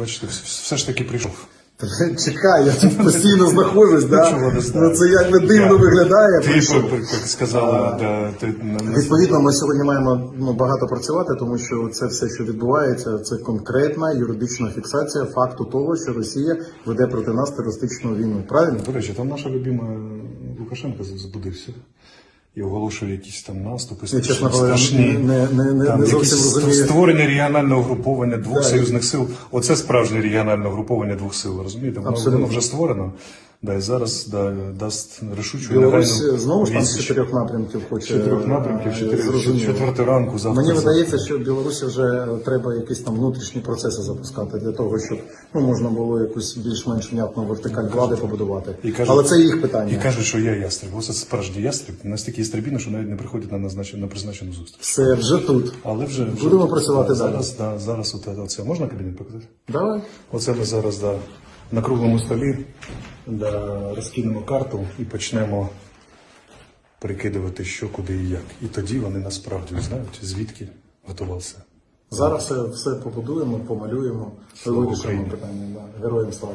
бачите, все, ж таки прийшов. Чекай, я тут постійно знаходжусь, да? Ну це як не дивно виглядає. Ти, прийшов. як сказала, да, ти Відповідно, ми сьогодні маємо ну, багато працювати, тому що це все, що відбувається, це конкретна юридична фіксація факту того, що Росія веде проти нас терористичну війну. Правильно? До речі, там наша любима Лукашенко збудився і оголошує якісь там наступи Я, чесно страшні. не, не, не, Там не зовсім якісь розумію. створення регіонального груповання двох так. союзних сил. Оце справжнє регіональне груповання двох сил. Розумієте? Воно, воно вже створено. Да, і зараз да, дасть рішучу Білорусь негайну знову ж там з відсіч. чотирьох напрямків хоче чотирьох напрямків, е, чотири, зрозуміло. четверти ранку завтра. Мені видається, що в Білорусі вже треба якісь там внутрішні процеси запускати для того, щоб ну можна було якусь більш-менш внятну вертикаль влади побудувати. І кажуть- Але це їх питання. І кажуть, що я ястреб. Ось це справжній ястреб, настільки ястребіно, що навіть не приходять на назначену на призначену зустріч. Все вже тут. Але вже, вже Будемо працювати да, далі. Зараз, да, зараз от, оце. Можна кабінет показати? Давай. Оце ми зараз да, на круглому столі розкинемо карту і почнемо прикидувати, що, куди і як. І тоді вони насправді знають, звідки готувався. Зараз все, все побудуємо, помалюємо, вирішимо питання. Да. Героям слава.